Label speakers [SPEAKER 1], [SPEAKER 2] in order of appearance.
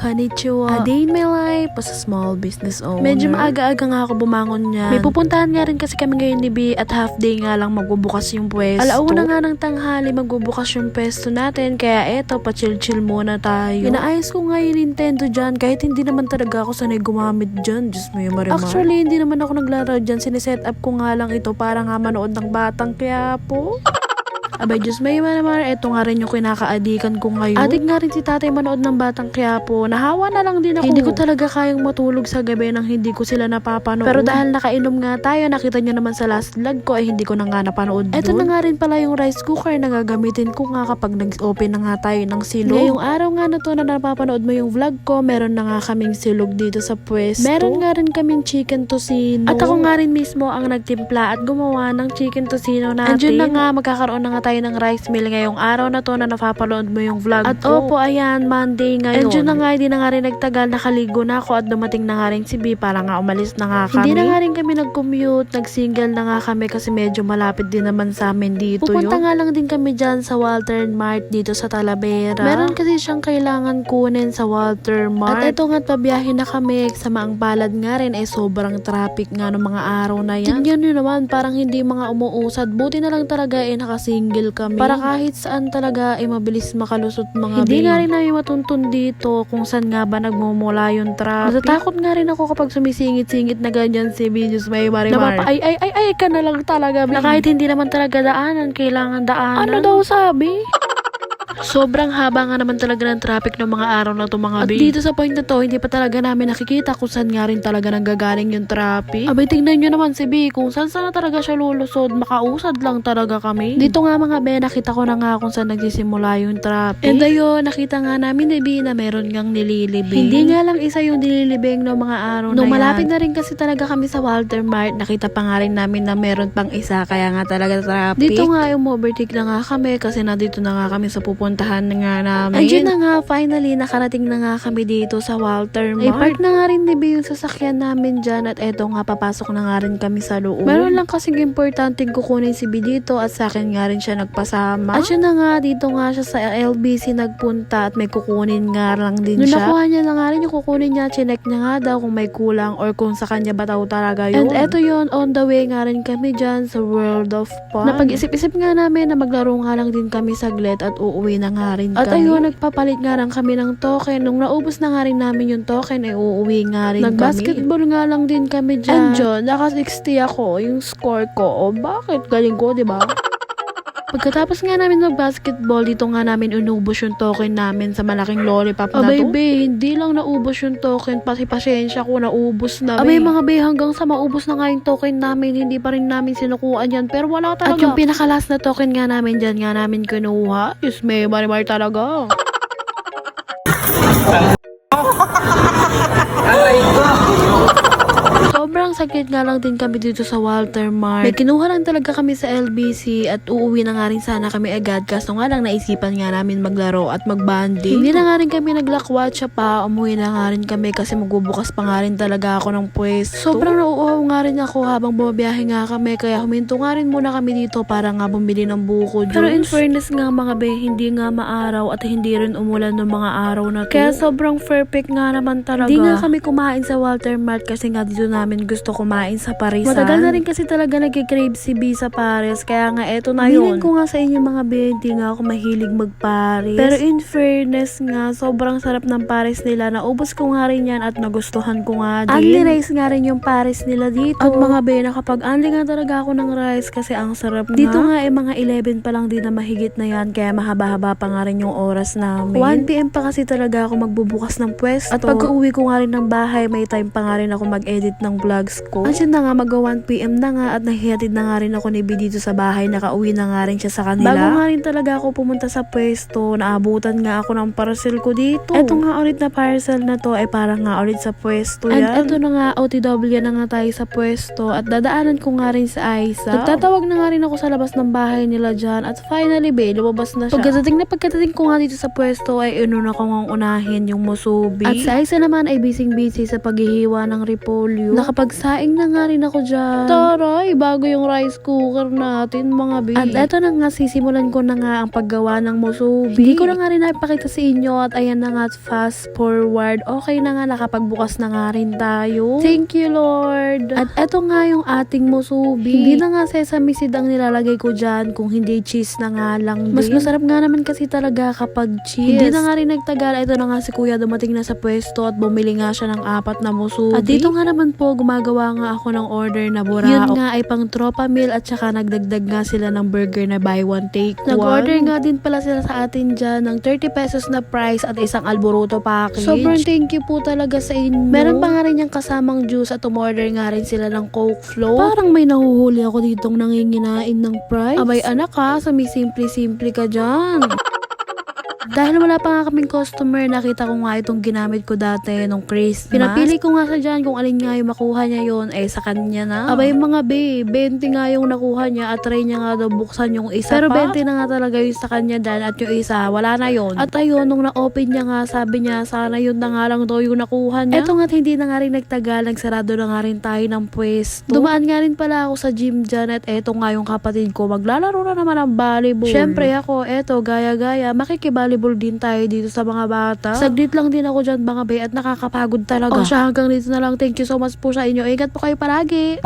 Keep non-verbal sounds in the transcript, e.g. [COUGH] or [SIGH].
[SPEAKER 1] konnichiwa. A day in my life as a small business owner. Medyo maaga-aga nga ako bumangon niya. May pupuntahan nga rin kasi kami ngayon ni B at half day nga lang magbubukas yung pwesto. Alauna nga ng tanghali magbubukas yung pwesto natin kaya eto pa chill-chill muna tayo. Inaayos ko nga yung Nintendo dyan kahit hindi naman talaga ako sanay gumamit dyan. Diyos mo yung marimar. Actually hindi naman ako naglaro dyan. Sineset up ko nga lang ito para nga manood ng batang kaya po. [LAUGHS] Abay, Diyos may naman, eto nga rin yung kinakaadikan ko ngayon. Adik nga rin si tatay manood ng Batang Quiapo. Nahawa na lang din ako. Hindi ko talaga kayang matulog sa gabi nang hindi ko sila napapanood. Pero dahil nakainom nga tayo, nakita nyo naman sa last vlog ko, eh hindi ko na nga napanood Eto na nga rin pala yung rice cooker na gagamitin ko nga kapag nag-open na nga tayo ng silog. Ngayong araw nga na to na napapanood mo yung vlog ko, meron na nga kaming silog dito sa pwesto. Meron nga rin kaming chicken tocino. At ako nga rin mismo ang nagtimpla at gumawa ng chicken tocino natin. Andiyan na nga, magkakaroon na nga tayo ng rice meal ngayong araw na to na napapanood mo yung vlog At
[SPEAKER 2] ko.
[SPEAKER 1] opo, ayan, Monday ngayon. Andiyan na nga, hindi na nga rin nagtagal, nakaligo na ako at dumating na nga rin si B para nga umalis na nga kami. Hindi na nga rin kami nag-commute, nag-single na nga kami kasi medyo malapit din naman sa amin dito Pupunta
[SPEAKER 2] yun.
[SPEAKER 1] nga lang din kami dyan sa Walter Mart dito sa Talavera. Meron kasi siyang kailangan kunin sa Walter Mart. At ito nga't pabiyahe na kami. Sa maang palad nga rin ay sobrang traffic nga ng mga araw na yan. Tingnan nyo naman, parang hindi mga umuusad. Buti na lang talaga eh nakasingle kami. Para kahit saan talaga ay mabilis makalusot mga Hindi
[SPEAKER 2] babe.
[SPEAKER 1] nga rin namin matuntun dito kung saan nga ba nagmumula yung traffic. Natatakot nga rin ako kapag sumisingit-singit na ganyan si Videos may marimar.
[SPEAKER 2] Napapa-
[SPEAKER 1] ay ay ay ay ka na lang talaga. Na kahit hindi naman talaga daanan, kailangan daanan.
[SPEAKER 2] Ano daw sabi? [LAUGHS]
[SPEAKER 1] Sobrang haba nga naman talaga ng traffic ng mga araw na to mga
[SPEAKER 2] At
[SPEAKER 1] At dito sa point na to, hindi pa talaga namin nakikita kung saan nga rin talaga nanggagaling yung traffic. Abay, tingnan nyo naman si B, kung saan saan na talaga siya lulusod, makausad lang talaga kami. Dito nga mga be, nakita ko na nga kung saan nagsisimula yung traffic. And ayun, nakita nga namin ni B na meron ngang nililibing. Hindi nga lang isa yung nililibing ng mga araw na
[SPEAKER 2] Nung
[SPEAKER 1] yan.
[SPEAKER 2] malapit
[SPEAKER 1] na rin kasi talaga kami sa Walter Mart, nakita pa nga rin namin na meron pang isa, kaya nga talaga traffic. Dito nga yung overtake na nga kami kasi nandito na nga kami sa pupuntahan na nga namin. Andiyan na nga, finally, nakarating na nga kami dito sa Walter Mart. Ay, park na nga rin ni yung sasakyan namin dyan at eto nga, papasok na nga rin kami sa loob. Meron lang kasing importanteng kukunin si B dito at sa akin nga rin siya nagpasama. At yun na nga, dito nga siya sa LBC nagpunta at may kukunin nga lang din
[SPEAKER 2] Nung
[SPEAKER 1] siya. nakuha niya na nga rin yung kukunin niya, chinek niya nga daw kung may kulang or kung sa kanya ba daw talaga yun. And eto yun, on the way nga rin kami dyan sa World of Fun. Napag-isip-isip nga namin na maglaro nga lang din kami saglit at uuwi na nga rin
[SPEAKER 2] At
[SPEAKER 1] kami. ayun, nagpapalit nga lang kami ng token. Nung naubos na nga rin namin yung token, ay uuwi nga rin Nag-basketball nga lang din kami dyan. And dyan, naka-60 ako, yung score ko. O bakit? Galing ko, di ba? Pagkatapos nga namin mag-basketball, dito nga namin inubos yung token namin sa malaking lollipop na
[SPEAKER 2] Abay,
[SPEAKER 1] to. be, hindi lang naubos yung token, pati pasensya ko, naubos na,
[SPEAKER 2] Abay,
[SPEAKER 1] mga be, hanggang sa maubos na nga yung token namin, hindi pa rin namin sinukuan yan, pero wala talaga. At yung pinakalas na token nga namin dyan, nga namin kinuha. Diyos may marimar talaga. Sobrang sakit nga lang din kami dito sa Walter Mart. May kinuha lang talaga kami sa LBC at uuwi na nga rin sana kami agad kaso nga lang naisipan nga namin maglaro at magbanding. Hindi na nga rin kami naglakwatsa pa, umuwi na nga rin kami kasi magbubukas pa nga rin talaga ako ng pwesto. Sobrang nauuhaw nga rin ako habang bumabiyahe nga kami kaya huminto nga rin muna kami dito para nga bumili ng buko juice. Pero in fairness nga mga be, hindi nga maaraw at hindi rin umulan ng mga araw na to. Kaya sobrang perfect nga naman talaga. Hindi nga kami kumain sa Walter Mart kasi nga dito namin gusto kumain sa Parisan. Matagal na rin kasi talaga nagkikrave si B sa Paris. Kaya nga eto na yun. ko nga sa inyo mga B, hindi nga ako mahilig mag-Paris. Pero in fairness nga, sobrang sarap ng Paris nila. Naubos ko nga rin yan at nagustuhan ko nga din. Unli rice nga rin yung Paris nila dito. At mga B, nakapag-unli nga talaga ako ng rice kasi ang sarap nga. Dito nga eh, mga 11 pa lang din na mahigit na yan. Kaya mahaba-haba pa nga rin yung oras namin. 1pm pa kasi talaga ako magbubukas ng pwesto. At pagka uwi ko nga rin ng bahay, may time pa nga rin ako mag-edit ng vlogs ko. Yun na nga, mag 1pm na nga at nahihatid na nga rin ako ni B dito sa bahay. Nakauwi na nga rin siya sa kanila. Bago nga rin talaga ako pumunta sa pwesto, naabutan nga ako ng parcel ko dito. Eto nga ulit na parcel na to ay parang nga ulit sa pwesto
[SPEAKER 2] And
[SPEAKER 1] yan. eto na nga, OTW na nga tayo sa pwesto at dadaanan ko nga rin sa Aiza. Nagtatawag na nga rin ako sa labas ng bahay nila dyan at finally be, lumabas na siya. Pagkadating na pagkadating ko nga dito sa pwesto ay inuna ko nga unahin yung musubi. At sa Aiza naman ay busy-busy sa paghihiwa ng repolyo. Nakapagsa Nagsaing na nga rin ako dyan. Taray, bago yung rice cooker natin mga babe. At eto na nga, sisimulan ko na nga ang paggawa ng musubi. Hindi ko na nga rin naipakita sa inyo at ayan na nga, fast forward. Okay na nga, nakapagbukas na nga rin tayo. Thank you, Lord. At eto nga yung ating musubi. Hindi na nga sesame seed ang nilalagay ko dyan kung hindi cheese na nga lang. Mas masarap nga naman kasi talaga kapag cheese. Hindi na nga rin nagtagal. Ito na nga si kuya dumating na sa pwesto at bumili nga siya ng apat na musubi. At dito nga naman po, gumagawa nga ako ng order na bura. Yun nga ay pang tropa meal at saka nagdagdag nga sila ng burger na buy one take one. Nag-order nga din pala sila sa atin dyan ng 30 pesos na price at isang alboroto package. Sobrang thank you po talaga sa inyo. Meron pa nga rin yung kasamang juice at umorder nga rin sila ng coke float. Parang may nahuhuli ako ditong nanginginain ng price. Abay anak ha, sa may simple-simple ka dyan. [LAUGHS] Dahil wala pa nga kaming customer, nakita ko nga itong ginamit ko dati nung Christmas. Pinapili ko nga sa dyan kung alin nga yung makuha niya yon eh sa kanya na. Abay mga be, 20 nga yung nakuha niya at try niya nga daw buksan yung isa Pero
[SPEAKER 2] pa?
[SPEAKER 1] 20 na nga talaga yung sa kanya dan at yung isa, wala na yon. At ayun, nung na-open niya nga, sabi niya, sana yun na nga lang daw yung nakuha niya. Eto nga't hindi na nga rin nagtagal, nagsarado na nga rin tayo ng pwesto. Dumaan nga rin pala ako sa gym dyan at eto nga yung kapatid ko, maglalaro na naman ng volleyball. Siyempre ako, eto, gaya-gaya, makikibalibol din tayo dito sa mga bata. Saglit lang din ako dyan mga bay at nakakapagod talaga. O siya, hanggang dito na lang. Thank you so much po sa inyo. Ingat po kayo palagi.